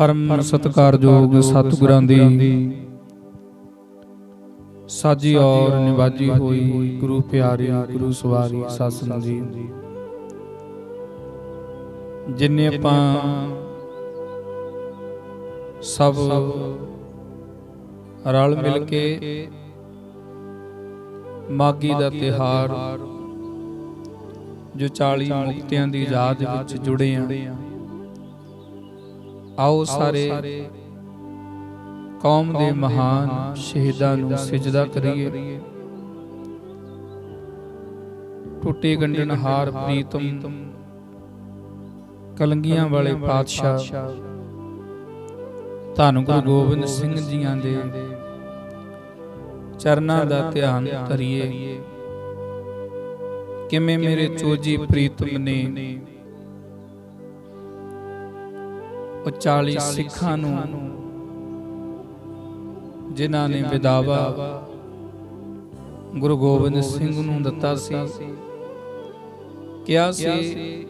ਪਰਮ ਸਤਿਕਾਰਯੋਗ ਸਤਿਗੁਰਾਂ ਦੀ ਸਾਜੀ ਔਰ ਨਿਵਾਜੀ ਹੋਈ ਗੁਰੂ ਪਿਆਰੀ ਗੁਰੂ ਸਵਾਰੀ ਸੰਗਤ ਜੀ ਜਿਨੇ ਆਪਾਂ ਸਭ ਰਲ ਮਿਲ ਕੇ ਮਾਗੀ ਦਾ ਤਿਹਾਰ ਜੋ 40 ਮੁਕਤਿਆਂ ਦੀ ਯਾਦ ਵਿੱਚ ਜੁੜੇ ਆ। ਆਓ ਸਾਰੇ ਕੌਮ ਦੇ ਮਹਾਨ ਸ਼ਹੀਦਾਂ ਨੂੰ ਸਜਦਾ ਕਰੀਏ। ਟੁੱਟੇ ਗੰਢਨ ਹਾਰ ਪ੍ਰੀਤਮ ਕਲੰਗੀਆਂ ਵਾਲੇ ਪਾਤਸ਼ਾਹ। ਧੰਨ ਗੁਰੂ ਗੋਬਿੰਦ ਸਿੰਘ ਜੀਆਂ ਦੇ ਚਰਨਾਂ ਦਾ ਧਿਆਨ ਕਰੀਏ ਕਿਵੇਂ ਮੇਰੇ ਚੋਜੀ ਪ੍ਰੀਤਮ ਨੇ ਉਹ 40 ਸਿੱਖਾਂ ਨੂੰ ਜਿਨ੍ਹਾਂ ਨੇ ਵਿਦਾਵਾ ਗੁਰੂ ਗੋਬਿੰਦ ਸਿੰਘ ਨੂੰ ਦਿੱਤਾ ਸੀ। ਕਿਹਾ ਸੀ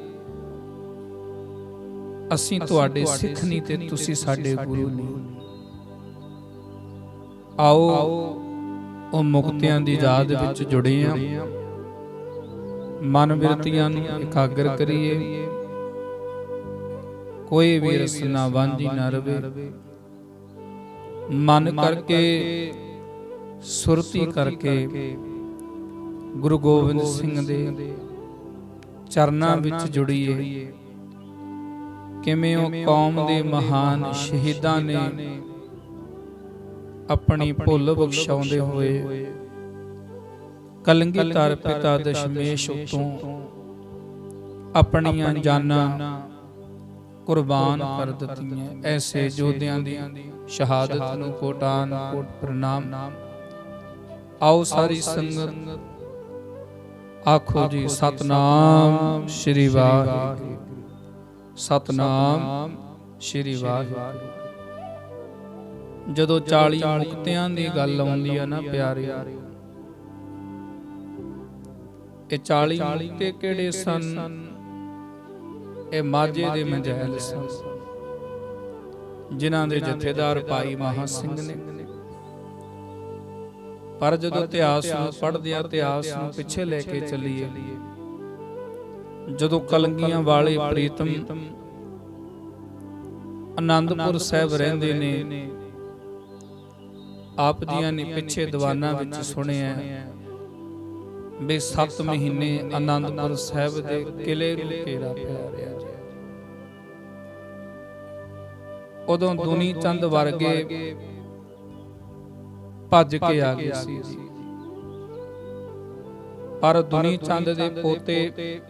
ਅਸੀਂ ਤੁਹਾਡੇ ਸਿੱਖ ਨਹੀਂ ਤੇ ਤੁਸੀਂ ਸਾਡੇ ਗੁਰੂ ਨਹੀਂ। ਆਓ ਉਹ ਮੁਕਤਿਆਂ ਦੀ ਯਾਦ ਵਿੱਚ ਜੁੜੇ ਆ। ਮਨ ਬਿਰਤੀਆਂ ਨੂੰ ਇਕਾਗਰ ਕਰੀਏ। ਕੋਈ ਵੀ ਰਸਨਾ ਵਾਂਝੀ ਨਾ ਰਵੇ। ਮਨ ਕਰਕੇ ਸੁਰਤੀ ਕਰਕੇ ਗੁਰੂ ਗੋਬਿੰਦ ਸਿੰਘ ਦੇ ਚਰਨਾਂ ਵਿੱਚ ਜੁੜੀਏ। ਕਿਵੇਂ ਉਹ ਕੌਮ ਦੇ ਮਹਾਨ ਸ਼ਹੀਦਾਂ ਨੇ ਆਪਣੀ ਭੁੱਲ ਬਖਸ਼ਾਉਂਦੇ ਹੋਏ। ਕਲੰਗੀਧਰ ਪਿਤਾ ਦਸ਼ਮੇਸ਼ ਉਤੋਂ ਆਪਣੀਆਂ ਜਾਨਾਂ ਕੁਰਬਾਨ ਕਰ ਦਿੱਤੀਆਂ। ਐਸੇ ਯੋਧਿਆਂ ਦੀ ਸ਼ਹਾਦਤ ਨੂੰ ਕੋਟਾਨ ਕੋਟ ਪ੍ਰਣਾਮ। ਆਓ ਸਾਰੀ ਸੰਗਤ। ਆਖੋ ਜੀ ਸਤਨਾਮ ਸ਼੍ਰੀ ਵਾਹਿਗੁਰੂ। ਸਤਨਾਮ ਸ਼੍ਰੀ ਵਾਹਿਗੁਰੂ। ਜਦੋਂ 40 ਮੁਕਤਿਆਂ ਦੀ ਗੱਲ ਆਉਂਦੀ ਆ ਨਾ ਪਿਆਰਿਓ। ਇਹ 40 ਮੁਕਤੇ ਕਿਹੜੇ ਸਨ? ਇਹ ਮਾਝੇ ਦੇ ਮਜੈਲ ਸਨ ਜਿਨ੍ਹਾਂ ਦੇ ਜਥੇਦਾਰ ਭਾਈ ਮਹਾ ਸਿੰਘ ਨੇ। ਪਰ ਜਦੋਂ ਇਤਿਹਾਸ ਨੂੰ ਪੜ੍ਹਦੇ ਆ ਇਤਿਹਾਸ ਨੂੰ ਪਿੱਛੇ ਲੈ ਕੇ ਚੱਲੀਏ। ਜਦੋਂ ਕਲੰਗੀਆਂ ਵਾਲੇ ਪ੍ਰੀਤਮ ਆਨੰਦਪੁਰ ਸਾਹਿਬ ਰਹਿੰਦੇ ਨੇ ਆਪ ਜੀਆਂ ਨੇ ਪਿੱਛੇ ਦੀਵਾਨਾਂ ਵਿੱਚ ਸੁਣਿਆ। ਵੀ 7 ਮਹੀਨੇ ਆਨੰਦਪੁਰ ਸਾਹਿਬ ਦੇ ਕਿਲੇ ਨੂੰ ਘੇਰਾ ਪਿਆ ਰਿਹਾ ਜੀ ਉਦੋਂ ਦੁਨੀ ਚੰਦ ਵਰਗੇ ਭੱਜ ਕੇ ਆ ਗਏ ਸੀ ਪਰ ਦੁਨੀ ਚੰਦ ਦੇ ਪੋਤੇ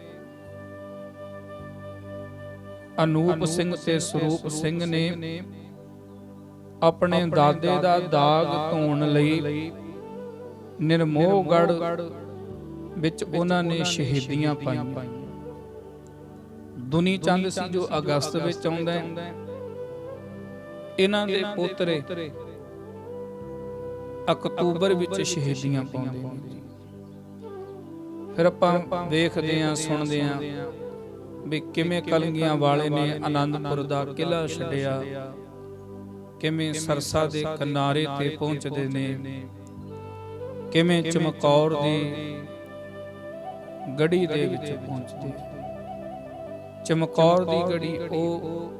ਅਨੂਪ ਸਿੰਘ ਤੇ ਸਰੂਪ ਸਿੰਘ ਨੇ ਆਪਣੇ ਦਾਦੇ ਦਾ ਦਾਗ ਧੋਣ ਲਈ ਨਿਰਮੋਹਗੜ ਵਿੱਚ ਉਹਨਾਂ ਨੇ ਸ਼ਹੀਦੀਆਂ ਪਾਈਆਂ। ਦੁਨੀ ਚੰਦ ਸੀ ਜੋ ਅਗਸਤ ਵਿੱਚ ਆਉਂਦਾ ਹੈ। ਇਹਨਾਂ ਦੇ ਪੋਤਰੇ ਅਕਤੂਬਰ ਵਿੱਚ ਸ਼ਹੀਦੀਆਂ ਪਾਉਂਦੇ ਨੇ। ਫਿਰ ਆਪਾਂ ਵੇਖਦੇ ਆਂ ਸੁਣਦੇ ਆਂ ਵੀ ਕਿਵੇਂ ਕਲਗੀਆਂ ਵਾਲੇ ਨੇ ਆਨੰਦਪੁਰ ਦਾ ਕਿਲਾ ਛੱਡਿਆ। ਕਿਵੇਂ ਸਰਸਾ ਦੇ ਕਿਨਾਰੇ ਤੇ ਪਹੁੰਚਦੇ ਨੇ। ਕਿਵੇਂ ਚਮਕੌਰ ਦੀ ਗੜੀ ਦੇ ਵਿੱਚ ਪਹੁੰਚਦੇ। ਚਮਕੌਰ ਦੀ ਗੜੀ ਉਹ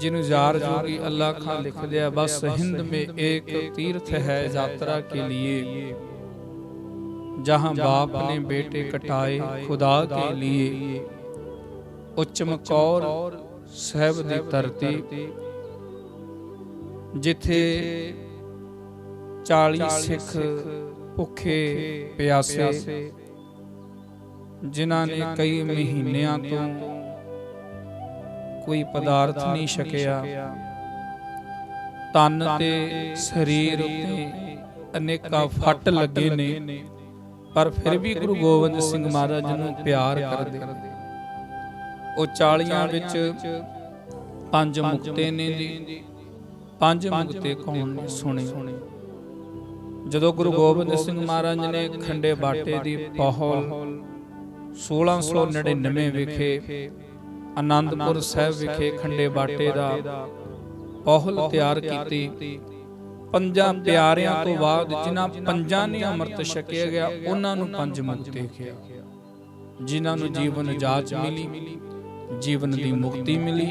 ਜਿਹਨੂੰ ਯਾਰ ਜੋਗੀ ਅੱਲਾ ਖਾਨ ਲਿਖ ਲਿਆ ਬਸ ਹਿੰਦ ਮੇ ਇੱਕ ਤੀਰਥ ਹੈ ਯਾਤਰਾ ਕੇ ਲਈ ਜਹਾਂ ਬਾਪ ਨੇ ਬੇਟੇ ਕਟਾਏ ਖੁਦਾ ਕੇ ਲਈ ਉਹ ਚਮਕੌਰ ਸਹਿਬ ਦੀ ਧਰਤੀ ਜਿੱਥੇ 40 ਸਿੱਖ ਭੁੱਖੇ ਪਿਆਸੇ ਜਿਨ੍ਹਾਂ ਨੇ ਕਈ ਮਹੀਨਿਆਂ ਤੋਂ ਕੋਈ ਪਦਾਰਥ ਨਹੀਂ ਛਕਿਆ। ਤਨ ਤੇ ਸਰੀਰ ਉੱਤੇ ਅਨੇਕਾਂ ਫੱਟ ਲੱਗੇ ਨੇ। ਪਰ ਫਿਰ ਵੀ ਗੁਰੂ ਗੋਬਿੰਦ ਸਿੰਘ ਮਹਾਰਾਜ ਨੂੰ ਪਿਆਰ ਕਰਦੇ। ਉਹ 40ਾਂ ਵਿੱਚ ਪੰਜ ਮੁਕਤੇ ਨੇ ਜੀ। ਪੰਜ ਮੁਕਤੇ ਕੌਣ ਨੇ ਸੁਣੇ? ਜਦੋਂ ਗੁਰੂ ਗੋਬਿੰਦ ਸਿੰਘ ਮਹਾਰਾਜ ਨੇ ਖੰਡੇ ਬਾਟੇ ਦੀ ਪਹਲ 1699 ਵਿਖੇ ਆਨੰਦਪੁਰ ਸਾਹਿਬ ਵਿਖੇ ਖੰਡੇ ਬਾਟੇ ਦਾ ਪਹੁਲ ਤਿਆਰ ਕੀਤੀ। ਪੰਜਾਂ ਪਿਆਰਿਆਂ ਤੋਂ ਬਾਅਦ ਜਿਨ੍ਹਾਂ ਪੰਜਾਂ ਨੇ ਅੰਮ੍ਰਿਤ ਛਕਿਆ ਗਿਆ ਉਹਨਾਂ ਨੂੰ ਪੰਜ ਮੁਕਤੇ ਕਿਹਾ ਜਿਨ੍ਹਾਂ ਨੂੰ ਜੀਵਨ ਜਾਚ ਮਿਲੀ ਜੀਵਨ ਦੀ ਮੁਕਤੀ ਮਿਲੀ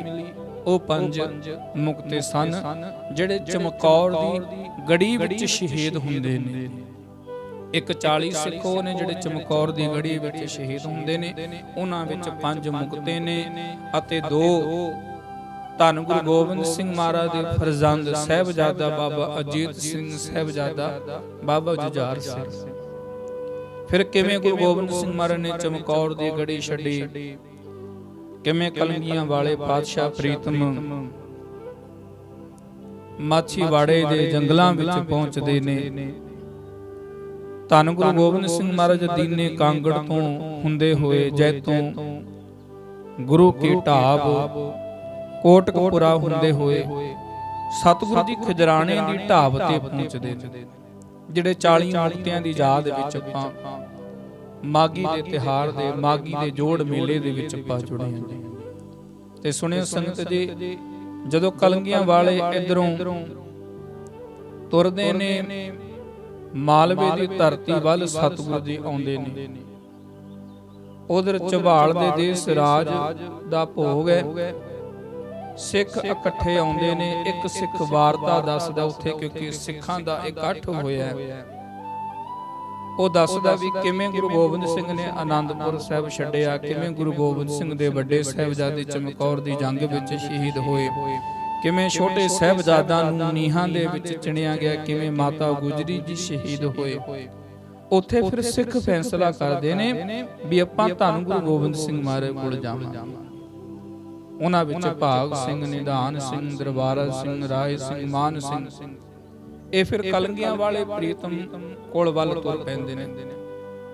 ਉਹ ਪੰਜ ਮੁਕਤੇ ਸਨ ਜਿਹੜੇ ਚਮਕੌਰ ਦੀ ਗੜੀ ਵਿੱਚ ਸ਼ਹੀਦ ਹੁੰਦੇ ਨੇ। ਇੱਕ 40 ਸਿੱਖ ਉਹ ਨੇ ਜਿਹੜੇ ਚਮਕੌਰ ਦੀ ਗੜੀ ਵਿੱਚ ਸ਼ਹੀਦ ਹੁੰਦੇ ਨੇ, ਉਹਨਾਂ ਵਿੱਚ ਪੰਜ ਮੁਕਤੇ ਨੇ ਅਤੇ ਦੋ ਧੰਨ ਗੁਰੂ ਗੋਬਿੰਦ ਸਿੰਘ ਮਹਾਰਾਜ ਦੇ ਫਰਜ਼ੰਦ ਸਹਿਬਜ਼ਾਦਾ ਬਾਬਾ ਅਜੀਤ ਸਿੰਘ ਸਹਿਬਜ਼ਾਦਾ ਬਾਬਾ ਜੁਝਾਰ ਸਿੰਘ। ਫਿਰ ਕਿਵੇਂ ਗੁਰੂ ਗੋਬਿੰਦ ਸਿੰਘ ਮਹਾਰਾਜ ਨੇ ਚਮਕੌਰ ਦੀ ਗੜੀ ਛੱਡੀ? ਕਿਵੇਂ ਕਲੰਗੀਆਂ ਵਾਲੇ ਪਾਤਸ਼ਾਹ ਪ੍ਰੀਤਮ ਮਾਛੀਵਾੜੇ ਦੇ ਜੰਗਲਾਂ ਵਿੱਚ ਪਹੁੰਚਦੇ ਨੇ? ਧੰਨ ਗੁਰੂ ਗੋਬਿੰਦ ਸਿੰਘ ਮਹਾਰਾਜ ਦੀਨੇ ਕਾਂਗੜ ਤੋਂ ਹੁੰਦੇ ਹੋਏ ਜੈਤੋਂ ਗੁਰੂ ਕੀ ਢਾਬ ਕੋਟਕਪੁਰਾ ਹੁੰਦੇ ਹੋਏ ਸਤਿਗੁਰੂ ਦੀ ਖਜਰਾਣੇ ਦੀ ਢਾਬ ਤੇ ਪਹੁੰਚਦੇ ਨੇ ਜਿਹੜੇ 40 ਮੂਰਤੀਆਂ ਦੀ ਯਾਦ ਵਿੱਚ ਆਪਾਂ ਮਾਗੀ ਦੇ ਤਿਹਾਰ ਦੇ ਮਾਗੀ ਦੇ ਜੋੜ ਮੇਲੇ ਦੇ ਵਿੱਚ ਆਪਾਂ ਜੁੜੇ ਹਾਂ। ਤੇ ਸੁਣਿਓ ਸੰਗਤ ਜੀ ਜਦੋਂ ਕਲੰਗੀਆਂ ਵਾਲੇ ਇਧਰੋਂ ਤੁਰਦੇ ਨੇ ਮਾਲਵੇ ਦੀ ਧਰਤੀ ਵੱਲ ਸਤਿਗੁਰੂ ਜੀ ਆਉਂਦੇ ਨੇ। ਉਧਰ ਝਬਾਲ ਦੇ ਦੇਸ ਰਾਜ ਦਾ ਭੋਗ ਹੈ। ਸਿੱਖ ਇਕੱਠੇ ਆਉਂਦੇ ਨੇ। ਇੱਕ ਸਿੱਖ ਵਾਰਤਾ ਦੱਸਦਾ ਉੱਥੇ ਕਿਉਂਕਿ ਸਿੱਖਾਂ ਦਾ ਇਕੱਠ ਹੋਇਆ। ਉਹ ਦੱਸਦਾ ਵੀ ਕਿਵੇਂ ਗੁਰੂ ਗੋਬਿੰਦ ਸਿੰਘ ਨੇ ਆਨੰਦਪੁਰ ਸਾਹਿਬ ਛੱਡਿਆ। ਕਿਵੇਂ ਗੁਰੂ ਗੋਬਿੰਦ ਸਿੰਘ ਦੇ ਵੱਡੇ ਸਾਹਿਬਜ਼ਾਦੇ ਚਮਕੌਰ ਦੀ ਜੰਗ ਵਿੱਚ ਸ਼ਹੀਦ ਹੋਏ। ਕਿਵੇਂ ਛੋਟੇ ਸਾਹਿਬਜ਼ਾਦਿਆਂ ਨੂੰ ਨੀਹਾਂ ਦੇ ਵਿੱਚ ਚਿਣਿਆ ਗਿਆ ਕਿਵੇਂ ਮਾਤਾ ਗੁਜਰੀ ਜੀ ਸ਼ਹੀਦ ਹੋਏ। ਉੱਥੇ ਫਿਰ ਸਿੱਖ ਫੈਸਲਾ ਕਰਦੇ ਨੇ ਵੀ ਆਪਾਂ ਧੰਨ ਗੁਰੂ ਗੋਬਿੰਦ ਸਿੰਘ ਮਹਾਰਾਜ ਕੋਲ ਜਾਵਾਂਗੇ। ਉਹਨਾਂ ਵਿੱਚ ਭਾਗ ਸਿੰਘ ਨਿਧਾਨ ਸਿੰਘ ਦਰਬਾਰਾ ਸਿੰਘ ਰਾਏ ਸਿੰਘ ਮਾਨ ਸਿੰਘ। ਇਹ ਫਿਰ ਕਲੰਗੀਆਂ ਵਾਲੇ ਪ੍ਰੀਤਮ ਕੋਲ ਵੱਲ ਤੁਰ ਪੈਂਦੇ ਨੇ।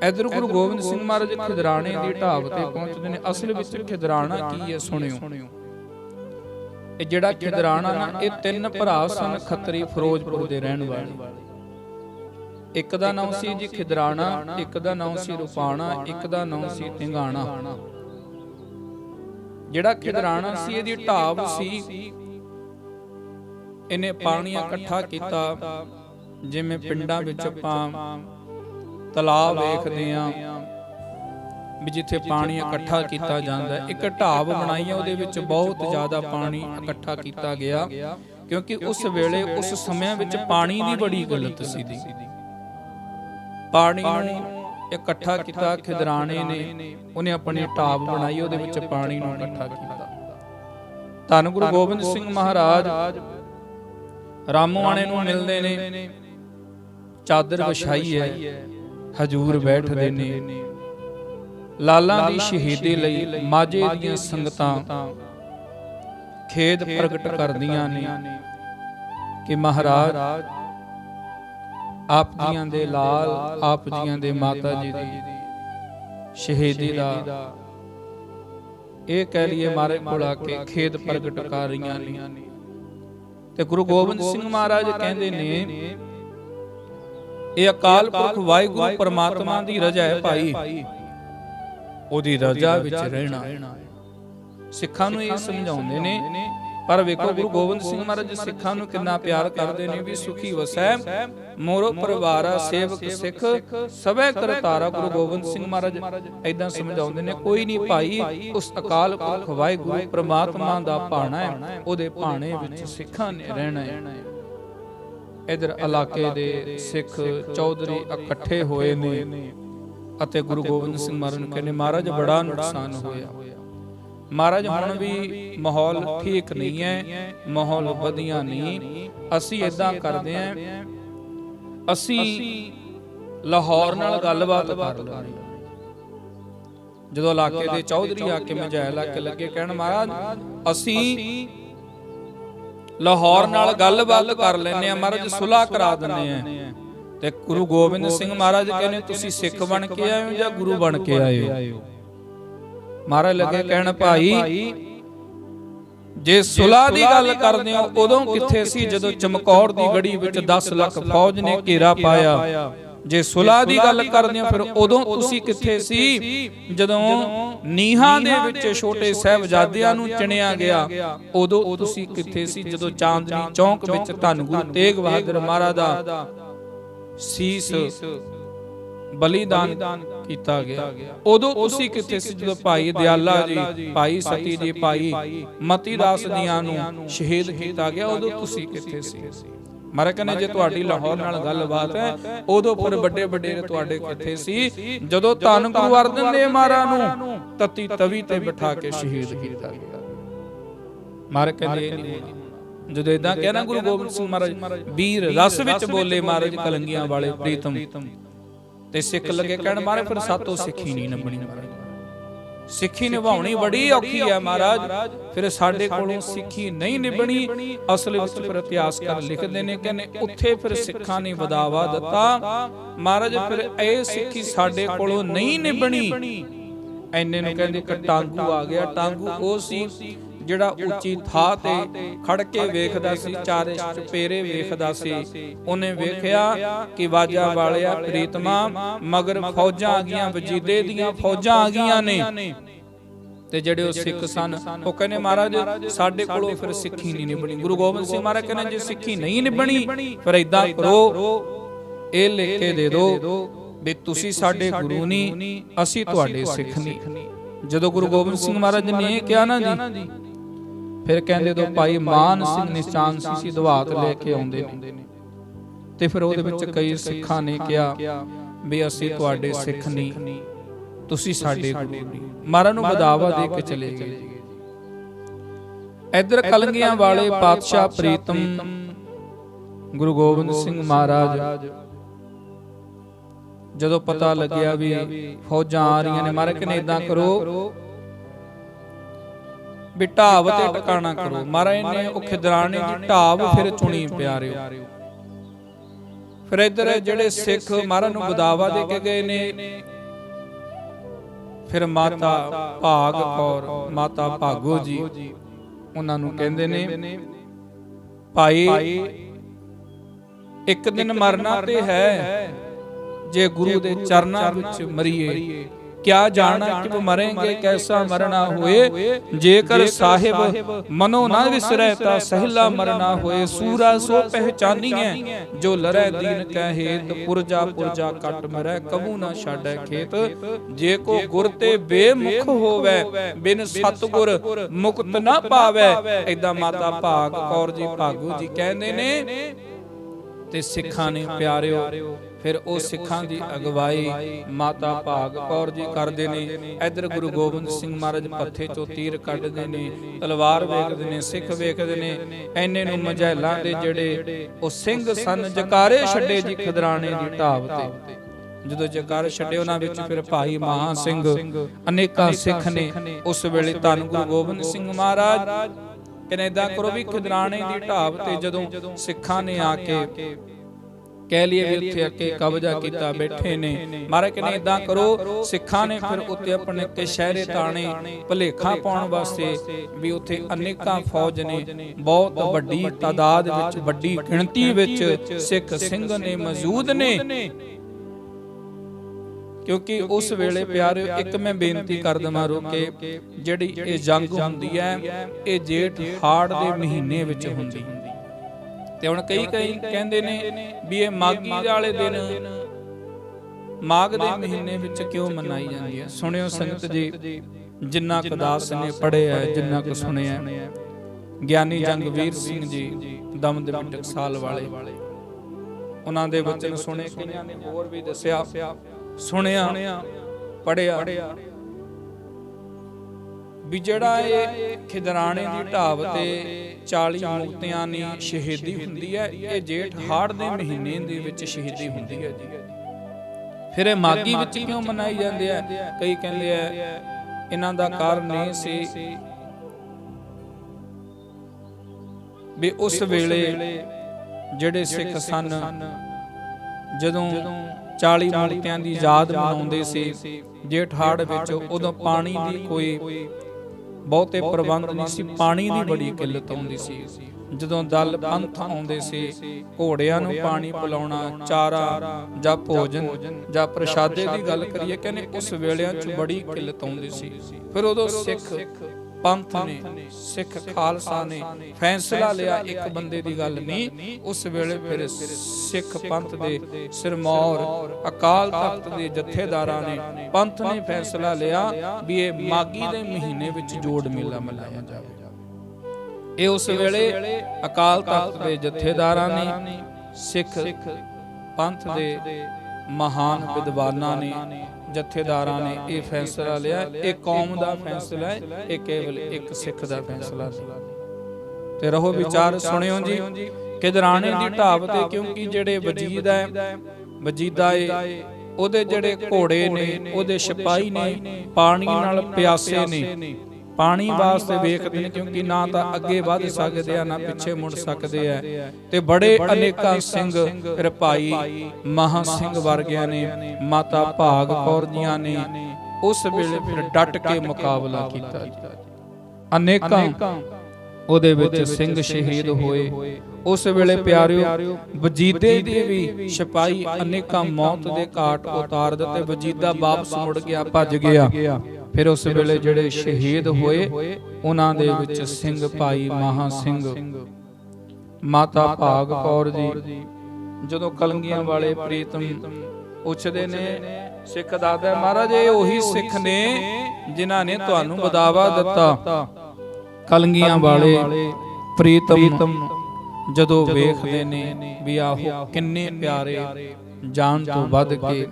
ਇਧਰ ਗੁਰੂ ਗੋਬਿੰਦ ਸਿੰਘ ਮਹਾਰਾਜ ਖਿਦਰਾਣੇ ਦੀ ਢਾਬ ਤੇ ਪਹੁੰਚਦੇ ਨੇ। ਅਸਲ ਵਿੱਚ ਖਿਦਰਾਣਾ ਕੀ ਹੈ ਸੁਣਿਓ। ਇਹ ਜਿਹੜਾ ਖਿਦਰਾਣਾ ਨਾ, ਇਹ ਤਿੰਨ ਭਰਾ ਸਨ ਖੱਤਰੀ ਫਿਰੋਜ਼ਪੁਰ ਦੇ ਰਹਿਣ ਵਾਲੇ। ਇੱਕ ਦਾ ਨਾਮ ਸੀ ਜੀ ਖਿਦਰਾਣਾ ਇੱਕ ਦਾ ਨਾਮ ਸੀ ਰੁਪਾਣਾ, ਇੱਕ ਦਾ ਨਾਮ ਸੀ ਟਿੰਗਾਣਾ। ਜਿਹੜਾ ਖਿਦਰਾਣਾ ਸੀ, ਇਹਦੀ ਢਾਬ ਸੀ। ਇਹਨੇ ਪਾਣੀ ਇਕੱਠਾ ਕੀਤਾ, ਜਿਵੇਂ ਪਿੰਡਾਂ ਵਿੱਚ ਆਪਾਂ ਤਲਾਬ ਵੇਖਦੇ ਆਂ ਵੀ ਜਿੱਥੇ ਪਾਣੀ ਇਕੱਠਾ ਕੀਤਾ ਜਾਂਦਾ ਹੈ। ਇੱਕ ਢਾਬ ਬਣਾਈ ਹੈ ਉਹਦੇ ਵਿੱਚ ਬਹੁਤ ਜ਼ਿਆਦਾ ਪਾਣੀ ਇਕੱਠਾ ਕੀਤਾ ਗਿਆ, ਕਿਉਂਕਿ ਉਸ ਵੇਲੇ, ਉਸ ਸਮਿਆਂ ਵਿੱਚ ਪਾਣੀ ਦੀ ਬੜੀ ਕਿੱਲਤ ਸੀ ਦੀ ਪਾਣੀ ਨੂੰ ਇਕੱਠਾ ਕੀਤਾ, ਖਿਦਰਾਣੇ ਨੇ, ਉਹਨੇ ਆਪਣੀ ਢਾਬ ਬਣਾਈ, ਉਹਦੇ ਵਿੱਚ ਪਾਣੀ ਨੂੰ ਇਕੱਠਾ ਕੀਤਾ। ਧੰਨ ਗੁਰੂ ਗੋਬਿੰਦ ਸਿੰਘ ਮਹਾਰਾਜ, ਰਾਮੋਆਣੇ ਨੂੰ ਮਿਲਦੇ ਨੇ, ਚਾਦਰ ਵਿਛਾਈ ਹੈ, ਹਜੂਰ ਬੈਠਦੇ ਨੇ। ਲਾਲਾਂ ਦੀ ਸ਼ਹੀਦੀ ਲਈ ਮਾਝੇ ਦੀਆਂ ਸੰਗਤਾਂ ਖੇਦ ਪ੍ਰਗਟ ਕਰਦੀਆਂ ਨੇ ਕਿ ਮਹਾਰਾਜ ਆਪ ਜੀਆਂ ਦੇ ਲਾਲ ਆਪ ਜੀਆਂ ਦੇ ਮਾਤਾ ਜੀ ਦੀ ਸ਼ਹੀਦੀ ਦਾ। ਇਹ ਕਹਿ ਲਈਏ ਮਾਰੇ ਕੋਲ ਆ ਕੇ ਖੇਦ ਪ੍ਰਗਟ ਕਰ ਰਹੀਆਂ ਨੇ। ਤੇ ਗੁਰੂ ਗੋਬਿੰਦ ਸਿੰਘ ਮਹਾਰਾਜ ਕਹਿੰਦੇ ਨੇ ਇਹ ਅਕਾਲ ਪੁਰਖ ਵਾਹਿਗੁਰੂ ਪਰਮਾਤਮਾ ਦੀ ਰਜ਼ਾ ਹੈ ਭਾਈ। ਉਹਦੀ ਰਜ਼ਾ ਵਿੱਚ ਰਹਿਣਾ। ਸਿੱਖਾਂ ਨੂੰ ਇਹ ਸਮਝਾਉਂਦੇ ਨੇ ਪਰ ਵੇਖੋ ਗੁਰੂ ਗੋਬਿੰਦ ਸਿੰਘ ਮਹਾਰਾਜ ਸਿੱਖਾਂ ਨੂੰ ਕਿੰਨਾ ਪਿਆਰ ਕਰਦੇ ਨੇ ਵੀ ਸੁਖੀ ਵਸੈ ਮੋਰੋ ਪਰਿਵਾਰਾ ਸੇਵਕ ਸਿੱਖ। ਸਭੈ ਕਰਤਾਰਾ ਗੁਰੂ ਗੋਬਿੰਦ ਸਿੰਘ ਮਹਾਰਾਜ ਐਦਾਂ ਸਮਝਾਉਂਦੇ ਨੇ ਕੋਈ ਨਹੀਂ ਭਾਈ ਉਸ ਅਕਾਲ ਪੁਰਖ ਵਾਹਿਗੁਰੂ ਪ੍ਰਮਾਤਮਾ ਦਾ ਭਾਣਾ ਹੈ। ਉਹਦੇ ਭਾਣੇ ਵਿੱਚ ਸਿੱਖਾਂ ਨੇ ਰਹਿਣਾ ਹੈ। ਇਧਰ ਇਲਾਕੇ ਦੇ ਸਿੱਖ ਚੌਧਰੀ ਇਕੱਠੇ ਹੋਏ ਨੇ। ਅਤੇ ਗੁਰੂ ਗੋਬਿੰਦ ਸਿੰਘ ਮਹਾਰਾਜ ਨੂੰ ਕਹਿੰਦੇ ਮਹਾਰਾਜ ਬੜਾ ਨੁਕਸਾਨ ਹੋਇਆ। ਮਹਾਰਾਜ ਹੁਣ ਵੀ ਮਾਹੌਲ ਠੀਕ ਨਹੀਂ ਹੈ ਮਾਹੌਲ ਵਧੀਆ ਨਹੀਂ। ਅਸੀਂ ਇਦਾਂ ਕਰਦੇ ਆਂ ਅਸੀਂ ਲਾਹੌਰ ਨਾਲ ਗੱਲਬਾਤ ਕਰ ਲਾਂਗੇ ਜਦੋਂ ਇਲਾਕੇ ਦੇ ਚੌਧਰੀ ਆ ਕੇ ਮਝੈਲ ਆ ਕੇ ਲੱਗੇ ਕਹਿਣ ਮਹਾਰਾਜ ਅਸੀਂ ਲਾਹੌਰ ਨਾਲ ਗੱਲਬਾਤ ਕਰ ਲੈਨੇ ਆ ਮਹਾਰਾਜ ਸੁਲਾਹ ਕਰਾ ਦਿੰਨੇ ਆ ਤੇ ਗੁਰੂ ਗੋਬਿੰਦ ਸਿੰਘ ਮਹਾਰਾਜ ਕਹਿੰਦੇ, ਤੁਸੀਂ ਸਿੱਖ ਬਣ ਕੇ ਆਏ ਹੋ ਜਾਂ ਗੁਰੂ ਬਣ ਕੇ ਆਏ ਹੋ ਮਹਾਰਾਜ ਲੱਗੇ ਕਹਿਣ, ਭਾਈ, ਜੇ ਸੁਲਾਹ ਦੀ ਗੱਲ ਕਰਦੇ ਹੋ, ਉਦੋਂ ਕਿੱਥੇ ਸੀ ਜਦੋਂ ਚਮਕੌਰ ਦੀ ਗੜੀ ਵਿੱਚ 10 ਲੱਖ ਫੌਜ ਨੇ ਘੇਰਾ ਪਾਇਆ? ਜੇ ਸੁਲਾ ਦੀ ਗੱਲ ਕਰਦੇ ਆ ਫਿਰ ਉਦੋਂ ਤੁਸੀਂ ਕਿੱਥੇ ਸੀ? ਜਦੋਂ ਨੀਹਾਂ ਦੇ ਵਿੱਚ ਛੋਟੇ ਸਾਹਿਬਜ਼ਾਦਿਆਂ ਨੂੰ ਚਿਣਿਆ ਗਿਆ, ਉਦੋਂ ਤੁਸੀਂ ਕਿੱਥੇ ਸੀ? ਜਦੋਂ ਚਾਂਦਨੀ ਚੌਂਕ ਵਿੱਚ ਧੰਨ ਗੁਰੂ ਤੇਗ ਬਹਾਦਰ ਮਹਾਰਾਜ ਦਾ ਸੀਸ ਬਲੀਦਾਨ ਕੀਤਾ ਗਿਆ। ਉਦੋਂ ਤੁਸੀਂ ਕਿੱਥੇ ਸੀ? ਜਦੋਂ ਭਾਈ ਦਿਆਲਾ ਜੀ ਭਾਈ ਸਤੀ ਜੀ ਭਾਈ ਮਤੀ ਦਾਸ ਜੀਆਂ ਨੂੰ ਸ਼ਹੀਦ ਕੀਤਾ ਗਿਆ। ਉਦੋਂ ਤੁਸੀਂ ਕਿੱਥੇ ਸੀ? ਮਾਰਾ ਕਹਿੰਦੇ ਜੇ ਤੁਹਾਡੀ ਲਾਹੌਰ ਨਾਲ ਗੱਲਬਾਤ ਹੈ ਉਦੋਂ ਫਿਰ ਵੱਡੇ ਵੱਡੇ ਤੁਹਾਡੇ ਕਿੱਥੇ ਸੀ? ਜਦੋਂ ਧੰਨ ਗੁਰੂ ਅਰਜਨ ਦੇਵ ਮਹਾਰਾਜ ਨੂੰ ਤਤੀ ਤਵੀ ਤੇ ਬਿਠਾ ਕੇ ਸ਼ਹੀਦ ਕੀਤਾ ਗਿਆ। ਮਾਰਾ ਕਹਿੰਦੇ ਨਹੀਂ। ਜਦੋਂ ਇਦਾਂ ਕਹਿਣਾ ਗੁਰੂ ਗੋਬਿੰਦ ਸਿੰਘ ਮਹਾਰਾਜ ਵੀਰ ਰਸ ਵਿੱਚ ਬੋਲੇ ਮਹਾਰਾਜ ਕਲੰਗੀਆਂ ਵਾਲੇ ਪ੍ਰੀਤਮ। ਤੇ ਸਿੱਖ ਲੱਗੇ ਕਹਿਣ ਮਾਰੇ ਫਿਰ ਸਾਤੋਂ ਸਿੱਖੀ ਨਹੀਂ ਨੰਬਣੀ ਮਹਾਰਾਜ ਸਿੱਖੀ ਨਿਭਾਉਣੀ ਬੜੀ ਔਖੀ ਹੈ ਮਹਾਰਾਜ। ਫਿਰ ਸਾਡੇ ਕੋਲੋਂ ਸਿੱਖੀ ਨਹੀਂ ਨਿਭਣੀ ਅਸਲ ਵਿੱਚ ਫਿਰ ਇਤਿਹਾਸਕਾਰ ਲਿਖਦੇ ਨੇ ਕਹਿੰਦੇ ਉੱਥੇ ਫਿਰ ਸਿੱਖਾਂ ਨੇ ਵਧਾਵਾ ਦਿੱਤਾ। ਮਹਾਰਾਜ ਫਿਰ ਇਹ ਸਿੱਖੀ ਸਾਡੇ ਕੋਲੋਂ ਨਹੀਂ ਨਿਭਣੀ। ਐਨੇ ਨੂੰ ਕਹਿੰਦੇ ਕਿ ਟਾਂਗੂ ਆ ਗਿਆ। ਟਾਂਗੂ ਉਹ ਸੀ ਜਿਹੜਾ ਉੱਚੀ ਥਾਂ ਤੇ ਖੜ ਕੇ ਵੇਖਦਾ ਸੀ ਚਾਰੇ ਚਪੇਰੇ ਵੇਖਦਾ ਸੀ। ਉਹਨੇ ਵੇਖਿਆ ਕਿ ਵਾਜਾ ਵਾਲਿਆ ਪ੍ਰੀਤਮਾ ਮਗਰ ਫੌਜਾਂ ਆ ਗਈਆਂ ਵਜੀਦੇ ਦੀਆਂ ਫੌਜਾਂ ਆ ਗਈਆਂ ਨੇ। ਤੇ ਜਿਹੜੇ ਉਹ ਸਿੱਖ ਸਨ ਉਹ ਕਹਿੰਦੇ ਮਹਾਰਾਜ ਸਾਡੇ ਕੋਲੋਂ ਫਿਰ ਸਿੱਖੀ ਨਹੀਂ ਨਿਭਣੀ। ਗੁਰੂ ਗੋਬਿੰਦ ਸਿੰਘ ਮਹਾਰਾਜ ਕਹਿੰਦੇ ਜੇ ਸਿੱਖੀ ਨਹੀਂ ਨਿਭਣੀ ਫਿਰ ਇਦਾਂ ਕਰੋ। ਇਹ ਲਿਖ ਕੇ ਦੇ ਦਿਓ ਵੀ ਤੁਸੀਂ ਸਾਡੇ ਗੁਰੂ ਨਹੀਂ ਅਸੀਂ ਤੁਹਾਡੇ ਸਿੱਖ ਨਹੀਂ। ਜਦੋਂ ਗੁਰੂ ਗੋਬਿੰਦ ਸਿੰਘ ਮਹਾਰਾਜ ਨੇ ਇਹ ਕਿਹਾ ਨਾ ਜੀ ਫਿਰ ਕਹਿੰਦੇ ਤੋਂ ਭਾਈ ਮਾਨ ਸਿੰਘ ਨਿਸ਼ਾਨ ਸੀ ਸੀ ਦਵਾਤ ਲੈ ਕੇ ਆਉਂਦੇ ਨੇ। ਤੇ ਫਿਰ ਉਹਦੇ ਵਿੱਚ ਕਈ ਸਿੱਖਾਂ ਨੇ ਕਿਹਾ ਵੀ ਅਸੀਂ ਤੁਹਾਡੇ ਸਿੱਖ ਨਹੀਂ। ਤੁਸੀਂ ਸਾਡੇ ਗੁਰੂ ਨਹੀਂ। ਮਹਾਰਾਜ ਨੂੰ ਬਦਾਵਾ ਦੇ ਕੇ ਚਲੇ ਗਏ ਇੱਧਰ ਕਲੰਗੀਆਂ ਵਾਲੇ ਪਾਤਸ਼ਾਹ ਪ੍ਰੀਤਮ ਗੁਰੂ ਗੋਬਿੰਦ ਸਿੰਘ ਮਹਾਰਾਜ। ਜਦੋਂ ਪਤਾ ਲੱਗਿਆ ਵੀ ਫੌਜਾਂ ਆ ਰਹੀਆਂ ਨੇ ਮਹਾਰਾਜ ਕਹਿੰਦੇ ਇਦਾਂ ਕਰੋ। ਵੀ ਢਾਬ ਤੇ ਟਿਕਾਣਾ ਕਰੋ। ਮਹਾਰਾਜ ਨੇ ਉਹ ਖਿਦਰਾਣੇ ਦੀ ਢਾਬ ਫਿਰ ਚੁਣੀ ਪਿਆਰਿਓ। ਫਿਰ ਇੱਧਰ ਜਿਹੜੇ ਸਿੱਖ ਮਹਾਰਾਜ ਨੂੰ ਬਦਾਵਾ ਦੇ ਕੇ ਗਏ ਨੇ ਫਿਰ ਮਾਤਾ ਭਾਗ ਕੌਰ ਮਾਤਾ ਭਾਗੋ ਜੀ ਉਹਨਾਂ ਨੂੰ ਕਹਿੰਦੇ ਨੇ ਭਾਈ ਇੱਕ ਦਿਨ ਮਰਨਾ ਤੇ ਹੈ। ਜੇ ਗੁਰੂ ਦੇ ਚਰਨਾਂ ਵਿੱਚ ਮਰੀਏ ਕਿਆ ਜਾਣਾ ਕਿ ਮਰਾਂਗੇ, ਕੈਸਾ ਮਰਨਾ ਹੋਏ? ਜੇਕਰ ਸਾਹਿਬ ਮਨੋ ਨਾ ਵਿਸਰੈ ਤਾਂ ਸਹਿਲਾ ਮਰਨਾ ਹੋਏ। ਸੂਰਾ ਸੋ ਪਹਿਚਾਨੀਐ, ਜੋ ਲਰੈ ਦੀਨ ਕਹਿ ਪੁਰਜਾ ਪੁਰਜਾ ਕੱਟ ਮਰੈ, ਕਬੂ ਨਾ ਛਾੜੈ ਖੇਤ। ਜੇ ਕੋ ਗੁਰ ਤੇ ਬੇਮੁਖ ਹੋਵੇ, ਬਿਨ ਸਤਗੁਰ ਮੁਕਤ ਨਾ ਪਾਵੇ ਐਦਾਂ ਮਾਤਾ ਭਾਗ ਕੌਰ ਜੀ ਭਾਗੂ ਜੀ ਕਹਿੰਦੇ ਨੇ, ਤੇ ਸਿੱਖਾਂ ਨੇ ਪਿਆਰਿਓ ਫਿਰ ਉਹ ਸਿੱਖਾਂ ਦੀ ਅਗਵਾਈ ਮਾਤਾ ਭਾਗ ਕੌਰ ਜੀ ਕਰਦੇ ਨੇ। ਇਧਰ ਗੁਰੂ ਗੋਬਿੰਦ ਸਿੰਘ ਮਹਾਰਾਜ ਪੱਥੇ ਚੋਂ ਤੀਰ ਕੱਢਦੇ ਨੇ ਤਲਵਾਰ ਵੇਖਦੇ ਨੇ ਸਿੱਖ ਵੇਖਦੇ ਨੇ। ਐਨੇ ਨੂੰ। ਮਝੈਲਾਂ ਦੇ ਜਿਹੜੇ ਉਹ ਸਿੰਘ ਸਨ ਜਕਾਰੇ ਛੱਡੇ ਜੀ ਖਦਰਾਣੇ ਦੀ ਢਾਬ ਤੇ। ਜਦੋਂ ਜਕਾਰ ਛੱਡੇ ਉਹਨਾਂ ਵਿੱਚ ਫਿਰ ਭਾਈ ਮਹਾ ਸਿੰਘ ਅਨੇਕਾਂ ਸਿੱਖ ਨੇ ਉਸ ਵੇਲੇ ਧੰਨ ਗੁਰੂ ਗੋਬਿੰਦ ਸਿੰਘ ਮਹਾਰਾਜ। ਕਹਿੰਦੇ ਏਦਾਂ ਕਰੋ ਵੀ ਖਿਦਰਾਣੇ ਦੀ ਢਾਬ ਤੇ ਜਦੋਂ ਸਿੱਖਾਂ ਨੇ ਆ ਕੇ ਕਹਿ ਲਈਏ ਵੀ ਉੱਥੇ ਆ ਕੇ ਕਬਜ਼ਾ ਕੀਤਾ ਬੈਠੇ ਨੇ। ਮਹਾਰਾਜ ਕਹਿੰਦੇ ਇਦਾਂ ਕਰੋ ਸਿੱਖਾਂ ਨੇ ਫਿਰ ਉੱਤੇ ਆਪਣੇ ਕਸ਼ਹਿਰੇ ਤਾਣੇ ਭਲੇਖਾਂ ਪਾਉਣ ਵਾਸਤੇ ਵੀ ਉੱਥੇ ਅਨੇਕਾਂ ਫੌਜ ਨੇ ਬਹੁਤ ਵੱਡੀ ਤਾਦਾਦ ਵਿੱਚ ਵੱਡੀ ਗਿਣਤੀ ਵਿੱਚ ਸਿੱਖ ਸਿੰਘ ਨੇ ਮੌਜੂਦ ਨੇ। ਕਿਉਂਕਿ ਉਸ ਵੇਲੇ ਪਿਆਰਿਓ ਇੱਕ ਮੈਂ ਬੇਨਤੀ ਕਰ ਦਵਾਂ ਰੋਕੇ ਜਿਹੜੀ ਇਹ ਜੰਗ ਹੁੰਦੀ ਹੈ ਇਹ ਜੇਠ ਹਾੜ ਦੇ ਮਹੀਨੇ ਵਿੱਚ ਹੁੰਦੀ ਤੇ ਹੁਣ ਕਈ ਕਈ ਕਹਿੰਦੇ ਨੇ ਵੀ ਇਹ ਮਾਗੀ ਵਾਲੇ ਦਿਨ ਮਾਘ ਦੇ ਮਹੀਨੇ ਵਿੱਚ ਕਿਉਂ ਮਨਾਈ ਜਾਂਦੀ ਹੈ? ਸੁਣਿਓ ਸੰਗਤ ਜੀ ਜਿੰਨਾ ਕੁ ਦਾਸ ਨੇ ਪੜਿਆ ਜਿੰਨਾ ਕੁ ਸੁਣਿਆ। ਗਿਆਨੀ ਜੰਗਵੀਰ ਸਿੰਘ ਜੀ ਦਮ ਦੇ ਟਕਸਾਲ ਵਾਲੇ। ਉਹਨਾਂ ਦੇ ਵਚਨ ਸੁਣੇ ਕਈਆਂ ਨੇ ਹੋਰ ਵੀ ਦੱਸਿਆ। ਸੁਣਿਆ ਪੜਿਆ ਵੀ ਜਿਹੜਾ ਇਹ ਖਿਦਰਾਣੇ ਦੀ ਢਾਬ ਤੇ 40 ਮੁਕਤਿਆਂ ਦੀ ਸ਼ਹੀਦੀ ਹੁੰਦੀ ਹੈ ਇਹ ਜੇਠ ਹਾੜ ਦੇ ਮਹੀਨੇ ਦੇ ਵਿੱਚ ਸ਼ਹੀਦੀ ਹੁੰਦੀ ਹੈ ਜੀ। ਫਿਰ ਇਹ ਮਾਗੀ ਵਿੱਚ ਕਿਉਂ ਮਨਾਈ ਜਾਂਦੀ ਹੈ? ਕਈ ਕਹਿੰਦੇ ਆ ਇਹਨਾਂ ਦਾ ਕਾਰਨ ਇਹ ਸੀ ਵੀ ਉਸ ਵੇਲੇ ਜਿਹੜੇ ਸਿੱਖ ਸਨ ਜਦੋਂ 40 ਮੁਕਤਿਆਂ ਦੀ ਯਾਦ ਮਨਾਉਂਦੇ ਸੀ ਜੇਠ ਹਾੜ ਵਿੱਚ ਉਦੋਂ ਪਾਣੀ ਦੀ ਕੋਈ ਬਹੁਤੇ ਪ੍ਰਬੰਧ ਨਹੀਂ ਸੀ ਪਾਣੀ ਦੀ ਬੜੀ ਕਿੱਲਤ ਆਉਂਦੀ ਸੀ। ਜਦੋਂ ਦਲ ਪੰਥ ਆਉਂਦੇ ਸੀ ਘੋੜਿਆਂ ਨੂੰ ਪਾਣੀ ਪਿਲਾਉਣਾ ਚਾਰਾ ਜਾਂ ਭੋਜਨ ਜਾਂ ਪ੍ਰਸ਼ਾਦੇ ਦੀ ਗੱਲ ਕਰੀਏ ਕਹਿੰਦੇ ਉਸ ਵੇਲਿਆਂ 'ਚ ਬੜੀ ਕਿੱਲਤ ਆਉਂਦੀ ਸੀ। ਫਿਰ ਉਦੋਂ ਸਿੱਖ ਪੰਥ ਨੇ ਸਿੱਖ ਖਾਲਸਾ ਨੇ ਫੈਸਲਾ ਲਿਆ ਇੱਕ ਬੰਦੇ ਦੀ ਗੱਲ ਨਹੀਂ ਉਸ ਵੇਲੇ ਫਿਰ ਸਿੱਖ ਪੰਥ ਦੇ ਸਿਰਮੌਰ ਅਕਾਲ ਤਖਤ ਦੇ ਜਥੇਦਾਰਾਂ ਨੇ ਪੰਥ ਨੇ ਫੈਸਲਾ ਲਿਆ ਵੀ ਇਹ ਮਾਗੀ ਦੇ ਮਹੀਨੇ ਵਿੱਚ ਜੋੜ ਮੇਲਾ ਮਨਾਇਆ ਜਾਵੇ। ਇਹ ਉਸ ਵੇਲੇ ਅਕਾਲ ਤਖਤ ਦੇ ਜਥੇਦਾਰਾਂ ਨੇ ਸਿੱਖ ਪੰਥ ਦੇ ਮਹਾਨ ਵਿਦਵਾਨਾਂ ਨੇ ਜਥੇਦਾਰਾਂ ਨੇ ਇਹ ਫੈਸਲਾ ਲਿਆ ਇਹ ਕੌਮ ਦਾ ਫੈਸਲਾ ਹੈ ਇਹ ਕੇਵਲ ਇੱਕ ਸਿੱਖ ਦਾ ਫੈਸਲਾ ਨਹੀਂ। ਤੇ ਰਹੋ ਵਿਚਾਰ ਸੁਣਿਓ ਜੀ। ਕਿਦਰਾਣੇ ਦੀ ਢਾਬ ਤੇ ਕਿਉਂਕਿ ਜਿਹੜੇ ਵਜੀਦ ਹੈ ਵਜੀਦਾ ਏ ਉਹਦੇ ਜਿਹੜੇ ਘੋੜੇ ਨੇ ਉਹਦੇ ਸਿਪਾਹੀ ਨੇ ਪਾਣੀ ਨਾਲ ਪਿਆਸੇ ਨੇ। ਪਾਣੀ ਵਾਸਤੇ ਵੇਖਦੇ ਨੇ ਕਿਉਂਕਿ ਨਾ ਤਾਂ ਅੱਗੇ ਵੱਧ ਸਕਦੇ ਆ ਨਾ ਪਿੱਛੇ ਮੁੜ ਸਕਦੇ ਆ। ਤੇ ਬੜੇ ਅਨੇਕਾਂ ਸਿੰਘ ਫਿਰ ਭਾਈ ਮਹਾ ਸਿੰਘ ਵਰਗਿਆਂ ਨੇ ਮਾਤਾ ਭਾਗ ਕੌਰ ਜੀਆਂ ਨੇ ਉਸ ਵੇਲੇ ਫਿਰ ਡਟ ਕੇ ਮੁਕਾਬਲਾ ਕੀਤਾ ਅਨੇਕਾਂ ਉਹਦੇ ਵਿੱਚ ਸਿੰਘ ਸ਼ਹੀਦ ਹੋਏ। ਉਸ ਵੇਲੇ ਪਿਆਰਿਓ ਵਜੀਦੇ ਦੇ ਵੀ ਸਿਪਾਹੀ ਅਨੇਕਾਂ ਮੌਤ ਦੇ ਘਾਟ ਉਤਾਰ ਦਿੱਤੇ ਵਜੀਦਾ ਵਾਪਸ ਮੁੜ ਗਿਆ। ਭੱਜ ਗਿਆ। ਫਿਰ ਉਸ ਵੇਲੇ ਜਿਹੜੇ ਸ਼ਹੀਦ ਹੋਏ ਉਹਨਾਂ ਦੇ ਵਿੱਚ ਸਿੰਘ ਭਾਈ ਮਹਾ ਸਿੰਘ ਮਾਤਾ ਭਾਗ ਕੌਰ ਜੀ। ਜਦੋਂ ਕਲੰਗੀਆਂ ਵਾਲੇ ਪ੍ਰੀਤਮ ਪੁੱਛਦੇ ਨੇ ਸਿੱਖ ਦਾਦਾ ਮਹਾਰਾਜ ਇਹ ਉਹੀ ਸਿੱਖ ਨੇ ਜਿਨ੍ਹਾਂ ਨੇ ਤੁਹਾਨੂੰ ਬਦਾਵਾ ਦਿੱਤਾ। ਕਲੰਗੀਆਂ ਵਾਲੇ ਪ੍ਰੀਤਮ ਜਦੋਂ ਵੇਖਦੇ ਨੇ ਵੀ ਆਹੋ ਕਿੰਨੇ ਪਿਆਰੇ ਜਾਨ ਤੋਂ ਵੱਧ ਕੇ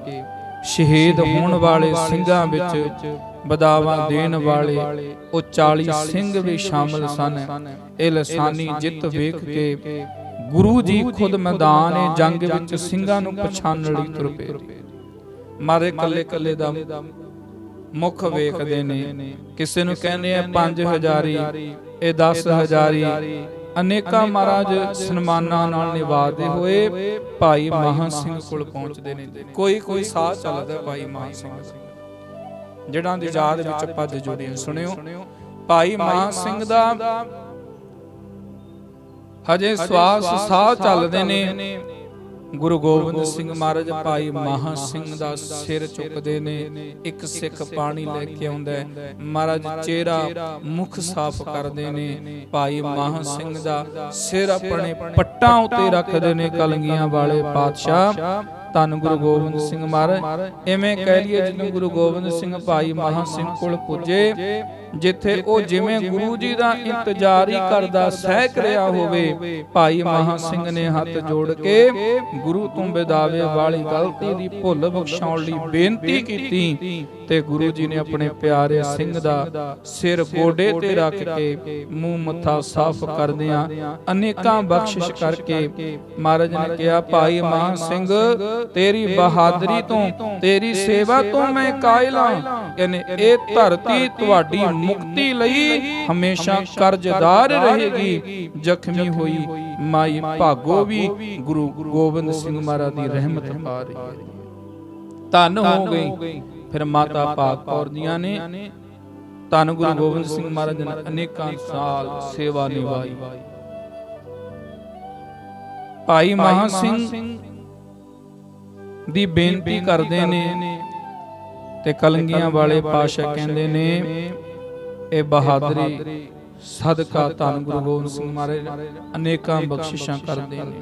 ਸ਼ਹੀਦ ਹੋਣ ਵਾਲੇ ਸਿੰਘਾਂ ਵਿੱਚ ਬਦਾਵਾ ਦੇਣ ਵਾਲੇ ਉਹ 40 ਸਿੰਘ ਵੀ ਸ਼ਾਮਲ ਸਨ। ਇਹ ਲਸਾਨੀ ਜਿੱਤ ਵੇਖ ਕੇ ਗੁਰੂ ਜੀ ਖੁਦ ਮੈਦਾਨ ਏ ਜੰਗ ਵਿੱਚ ਸਿੰਘਾਂ ਨੂੰ ਪਛਾਣਨ ਲਈ ਤੁਰ ਪਏ। ਮਾਰੇ ਕੱਲੇ ਕੱਲੇ ਦਾ ਮੁਖ ਵੇਖਦੇ ਨੇ। ਕਿਸੇ ਨੂੰ ਕਹਿੰਦੇ ਆ 5000 ਇਹ 10000 ਅਨੇਕਾਂ ਮਹਾਰਾਜ ਸਨਮਾਨਾਂ ਨਾਲ ਨਿਵਾਜਦੇ ਹੋਏ। ਭਾਈ ਮਹਾ ਸਿੰਘ ਕੋਲ ਪਹੁੰਚਦੇ ਨੇ। ਕੋਈ ਕੋਈ ਸਾਹ ਚੱਲਦਾ ਭਾਈ ਮਹਾ ਸਿੰਘ ਜਿਹੜਾ ਦੀ ਯਾਦ ਵਿੱਚ ਆਪਾਂ ਜੁੜੇ ਸੁਣਿਓ। ਭਾਈ ਮਹਾ ਸਿੰਘ ਦਾ ਹਜੇ ਸਵਾਸ ਸਾਹ ਚੱਲਦੇ ਨੇ। ਗੁਰੂ ਗੋਬਿੰਦ ਸਿੰਘ ਮਹਾਰਾਜ ਭਾਈ ਮਹਾ ਸਿੰਘ ਦਾ ਸਿਰ ਚੁੱਕਦੇ ਨੇ। ਇੱਕ ਸਿੱਖ ਪਾਣੀ ਲੈ ਕੇ ਆਉਂਦਾ ਹੈ। ਮਹਾਰਾਜ ਚਿਹਰਾ ਮੁਖ ਸਾਫ਼ ਕਰਦੇ ਨੇ। ਭਾਈ ਮਹਾ ਸਿੰਘ ਦਾ ਸਿਰ ਆਪਣੇ ਪੱਟਾਂ ਉੱਤੇ ਰੱਖਦੇ ਨੇ ਕਲੰਗੀਆਂ ਵਾਲੇ ਪਾਤਸ਼ਾਹ। ਧੰਨ ਗੁਰੂ ਗੋਬਿੰਦ ਸਿੰਘ ਮਹਾਰਾਜ। ਐਵੇਂ ਕਹਿ ਲਈਏ ਜਦੋਂ ਗੁਰੂ ਗੋਬਿੰਦ ਸਿੰਘ ਭਾਈ ਮਹਾ ਸਿੰਘ ਕੋਲ ਪੁੱਜੇ। ਜਿੱਥੇ ਉਹ ਜਿਵੇਂ ਗੁਰੂ ਜੀ ਦਾ ਇੰਤਜ਼ਾਰ ਹੀ ਕਰਦਾ ਸਹਿਕ ਰਿਹਾ ਹੋਵੇ ਭਾਈ ਮਹਾ ਸਿੰਘ ਨੇ ਹੱਥ ਜੋੜ ਕੇ ਗੁਰੂ ਤੋਂ ਬਿਦਾਵੇ ਵਾਲੀ ਗਲਤੀ ਦੀ ਭੁੱਲ ਬਖਸ਼ਾਉਣ ਲਈ ਬੇਨਤੀ ਕੀਤੀ ਤੇ ਗੁਰੂ ਜੀ ਨੇ ਆਪਣੇ ਪਿਆਰੇ ਸਿੰਘ ਦਾ ਸਿਰ ਗੋਡੇ ਤੇ ਰੱਖ ਕੇ ਮੂੰਹ ਮੱਥਾ ਸਾਫ਼ ਕਰਦਿਆਂ ਅਨੇਕਾਂ ਬਖਸ਼ਿਸ਼ ਕਰਕੇ ਮਹਾਰਾਜ ਨੇ ਕਿਹਾ ਭਾਈ ਮਹਾ ਸਿੰਘ ਤੇਰੀ ਬਹਾਦਰੀ ਤੋਂ ਤੇਰੀ ਸੇਵਾ ਤੋਂ ਮੈਂ ਕਾਇਲ ਹਾਂ। ਕਹਿੰਦੇ ਇਹ ਧਰਤੀ ਤੁਹਾਡੀ ਮੁਕਤੀ ਲਈ ਹਮੇਸ਼ਾ ਕਰਜ਼ਦਾਰ ਰਹੇਗੀ। ਜ਼ਖਮੀ ਹੋਈ ਮਾਈ ਭਾਗੋ ਵੀ ਗੁਰੂ ਗੋਬਿੰਦ ਸਿੰਘ ਮਹਾਰਾਜ ਦੀ ਰਹਿਮਤ ਪਾ ਰਹੀ ਹੈ। ਧੰਨ ਹੋ ਗਈ। ਫਿਰ ਮਾਤਾ ਭਾਗ ਕੌਰ ਦੀਆਂ ਨੇ ਧੰਨ ਗੁਰੂ ਗੋਬਿੰਦ ਸਿੰਘ ਮਹਾਰਾਜ ਨੇ ਅਨੇਕਾਂ ਸਾਲ ਸੇਵਾ ਨਿਭਾਈ। ਭਾਈ ਮਹਾ ਸਿੰਘ ਦੀ ਬੇਨਤੀ ਕਰਦੇ ਨੇ ਤੇ ਕਲੰਗੀਆਂ ਵਾਲੇ ਪਾਸ਼ਾ ਕਹਿੰਦੇ ਨੇ ਇਹ ਬਹਾਦਰੀ ਸਦਕਾ ਧੰਨ ਗੁਰੂ ਗੋਬਿੰਦ ਸਿੰਘ ਮਹਾਰਾਜ ਅਨੇਕਾਂ ਬਖਸ਼ਿਸ਼ਾਂ ਕਰਦੇ ਨੇ।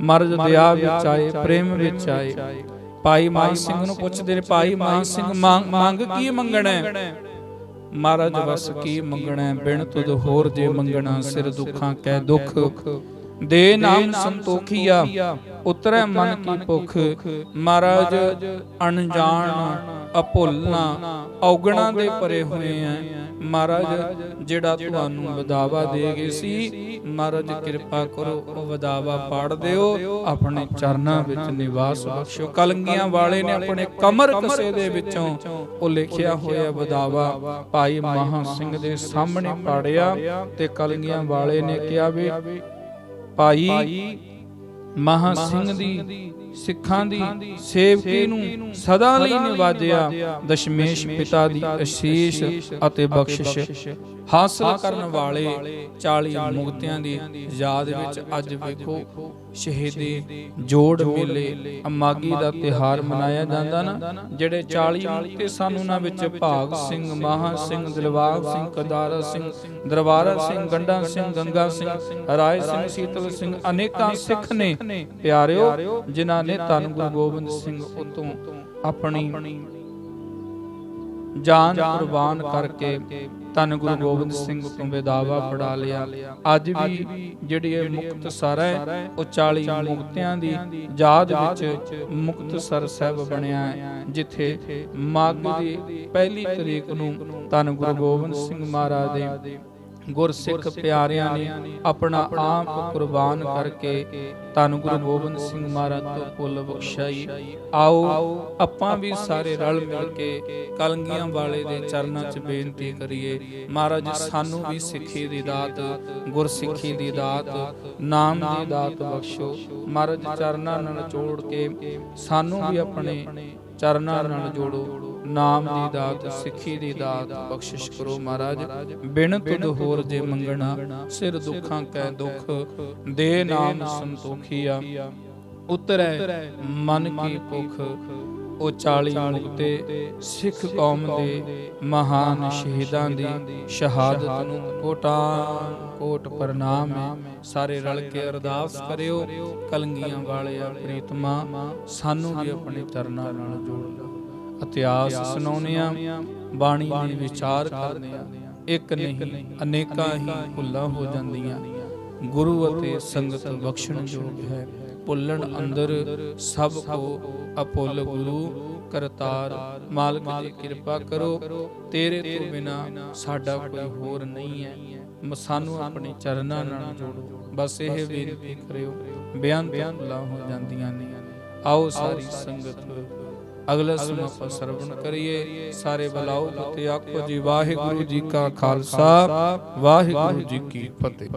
ਮਰਦ ਦਇਆ ਵਿੱਚ ਆਏ ਪ੍ਰੇਮ ਵਿੱਚ ਆਏ। ਭਾਈ ਮਾਨ ਸਿੰਘ ਨੂੰ ਪੁੱਛਦੇ ਨੇ ਭਾਈ ਮਾਨ ਸਿੰਘ ਮੰਗ ਕੀ ਮੰਗਣਾ ਹੈ? ਮਹਾਰਾਜ ਵਸ ਕੀ ਮੰਗਣਾ ਹੈ? ਬਿਨ ਤੁਧ ਹੋਰ ਜੇ ਮੰਗਣਾ ਸਿਰ ਦੁੱਖਾਂ ਕੈ ਦੁੱਖ। ਦੇ ਨਾਮ ਸੰਤੋਖੀਆ, ਉਤਰੈ ਮਨ ਕੀ ਭੁਖ, ਮਹਾਰਾਜ ਅਣਜਾਣ, ਅਭੁੱਲਣਾ, ਔਗਣਾ ਦੇ ਪਰੇ ਹੋਏ ਆ ਮਹਾਰਾਜ, ਜਿਹੜਾ ਤੁਹਾਨੂੰ ਵਧਾਵਾ ਦੇ ਗਏ ਸੀ, ਮਹਾਰਾਜ ਕਿਰਪਾ ਕਰੋ, ਉਹ ਵਧਾਵਾ ਪਾੜ ਦਿਓ। ਆਪਣੇ ਚਰਨਾਂ ਵਿੱਚ ਨਿਵਾਸ ਬਖਸ਼ੋ। ਕਲੰਗੀਆਂ ਵਾਲੇ ਨੇ ਆਪਣੇ ਕਮਰ ਕਸੇ ਦੇ ਵਿੱਚੋਂ ਉਹ ਲਿਖਿਆ ਹੋਇਆ ਵਧਾਵਾ ਭਾਈ ਮਹਾ ਸਿੰਘ ਦੇ ਸਾਹਮਣੇ ਪਾੜਿਆ ਤੇ ਕਲੰਗੀਆਂ ਵਾਲੇ ਨੇ ਕਿਹਾ ਵੀ ਭਾਈ ਮਹਾ ਸਿੰਘ ਦੀ ਸਿੱਖਾਂ ਦੀ ਸੇਵਕੀ ਨੂੰ ਸਦਾ ਲਈ ਨਿਵਾਜਿਆ ਦਸ਼ਮੇਸ਼ ਪਿਤਾ ਦੀ ਅਸ਼ੀਸ਼ ਅਤੇ ਬਖਸ਼ਿਸ਼। ਹਾਸਲ ਕਰਨ ਵਾਲੇ 40 ਮੁਕਤਿਆਂ ਦੀ ਯਾਦ ਵਿੱਚ ਅੱਜ ਵੇਖੋ। ਸ਼ਹੀਦੀ ਜੋੜ ਮੇਲੇ ਅਮਾਗੀ ਦਾ ਤਿਹਾਰ ਮਨਾਇਆ ਜਾਂਦਾ ਨਾ ਜਿਹੜੇ 40 ਮੁਕਤੇ ਸਨ ਉਹਨਾਂ ਵਿੱਚ ਭਾਗ ਸਿੰਘ ਮਹਾ ਸਿੰਘ ਦਿਲਬਾਗ ਸਿੰਘ ਕਦਾਰਾ ਸਿੰਘ ਦਰਬਾਰਾ ਸਿੰਘ ਗੰਡਾ ਸਿੰਘ ਗੰਗਾ ਸਿੰਘ ਰਾਏ ਸਿੰਘ ਸੀਤਲ ਸਿੰਘ ਅਨੇਕਾਂ ਸਿੱਖ ਨੇ ਪਿਆਰਿਓ ਜਿਨ੍ਹਾਂ ਨੇ ਧੰਨ ਗੁਰੂ ਗੋਬਿੰਦ ਸਿੰਘ ਉਤੋਂ ਆਪਣੀ ਜਾਨ ਕੁਰਬਾਨ ਕਰਕੇ ਧੰਨ ਗੁਰੂ ਗੋਬਿੰਦ ਸਿੰਘ ਤੋਂ ਵਿਦਾਵਾ ਫੜਾ ਲਿਆ। ਅੱਜ ਵੀ ਜਿਹੜੀ ਇਹ ਮੁਕਤਸਰ ਹੈ ਉਹ 40 ਮੁਕਤਿਆਂ ਦੀ ਯਾਦ ਵਿੱਚ ਮੁਕਤਸਰ ਸਾਹਿਬ ਬਣਿਆ ਹੈ ਜਿੱਥੇ ਮਾਘ ਦੀ ਪਹਿਲੀ ਤਰੀਕ ਨੂੰ ਧੰਨ ਗੁਰੂ ਗੋਬਿੰਦ ਸਿੰਘ ਮਹਾਰਾਜ ਦੇ ਗੁਰਸਿੱਖ ਪਿਆਰਿਆਂ ਨੇ ਆਪਣਾ ਆਪ ਕੁਰਬਾਨ ਕਰਕੇ ਧੰਨ ਗੁਰੂ ਗੋਬਿੰਦ ਸਿੰਘ ਮਹਾਰਾਜ ਤੋਂ ਫੁੱਲ ਬਖਸ਼ਾਈ। ਆਓ ਆਪਾਂ ਵੀ ਸਾਰੇ ਰਲ ਮਿਲ ਕੇ ਕਲੰਗੀਆਂ ਵਾਲੇ ਦੇ ਚਰਨਾਂ 'ਚ ਬੇਨਤੀ ਕਰੀਏ। ਮਹਾਰਾਜ ਸਾਨੂੰ ਵੀ ਸਿੱਖੀ ਦੀ ਦਾਤ ਗੁਰਸਿੱਖੀ ਦੀ ਦਾਤ ਨਾਮ ਦੀ ਦਾਤ ਬਖਸ਼ੋ। ਮਹਾਰਾਜ ਚਰਨਾਂ ਨਾਲ ਜੋੜ ਕੇ ਸਾਨੂੰ ਵੀ ਆਪਣੇ ਚਰਨਾਂ ਨਾਲ ਜੋੜੋ। ਨਾਮ ਦੀ ਦਾਤ, ਸਿੱਖੀ ਦੀ ਦਾਤ, ਬਖਸ਼ਿਸ਼ ਕਰੋ ਮਹਾਰਾਜ। ਬਿਨ ਤੁਧ ਹੋਰ ਜੇ ਮੰਗਣਾ, ਸਿਰ ਦੁੱਖਾਂ ਕੈ ਦੁੱਖ, ਦੇ ਨਾਮ ਸੰਤੋਖੀਆ ਉਤਰੈ ਮਨ ਕੀ ਭੁਖ, ਉਹ 40 ਮੁਕਤੇ, ਸਿੱਖ ਕੌਮ ਦੇ ਮਹਾਨ ਸ਼ਹੀਦਾਂ ਦੀ ਸ਼ਹਾਦਤ ਨੂੰ ਕੋਟਾਂ, ਕੋਟ ਪ੍ਰਣਾਮ ਹੈ। ਸਾਰੇ ਰਲ ਕੇ ਅਰਦਾਸ ਕਰਿਓ, ਕਲੰਗੀਆਂ ਵਾਲਿਆ, ਪ੍ਰੀਤਮਾ, ਸਾਨੂੰ ਵੀ ਆਪਣੇ ਚਰਨਾਂ ਨਾਲ ਜੋੜ ਲਓ। ਇਤਿਹਾਸ ਸੁਣਾਉਂਦੇ ਆ ਬਾਣੀ ਦੀ ਵਿਚਾਰ ਕਰਦੇ ਆ ਇੱਕ ਨਹੀਂ ਅਨੇਕਾਂ ਹੀ ਭੁੱਲਾਂ ਹੋ ਜਾਂਦੀਆਂ। ਗੁਰੂ ਅਤੇ ਸੰਗਤ ਬਖਸ਼ਣ ਯੋਗ ਹੈ। ਭੁੱਲਣ ਅੰਦਰ ਸਭ ਕੋ ਅਪੁੱਲ ਗੁਰੂ ਕਰਤਾਰ ਮਾਲਕ ਦੀ ਕਿਰਪਾ ਕਰੋ। ਤੇਰੇ ਤੋਂ ਬਿਨਾ ਸਾਡਾ ਕੋਈ ਹੋਰ ਨਹੀਂ ਹੈ। ਸਾਨੂੰ ਆਪਣੇ ਚਰਨਾਂ ਨਾਲ ਜੋੜੋ। ਬਸ ਇਹ ਬੇਨਤੀ ਕਰਿਓ। ਬਿਆਨ ਭੁੱਲਾਂ ਹੋ ਜਾਂਦੀਆਂ ਨੇ। ਆਓ ਸਾਰੀ ਸੰਗਤ ਅਗਲਾ ਸਮਾਂ ਆਪਾਂ ਸਰਵਣ ਕਰੀਏ। ਸਾਰੇ ਬਲਾਓ ਤੇ ਆਖੋ ਜੀ, ਵਾਹਿਗੁਰੂ ਜੀ ਕਾ ਖਾਲਸਾ, ਵਾਹਿਗੁਰੂ ਜੀ ਕੀ ਫਤਿਹ।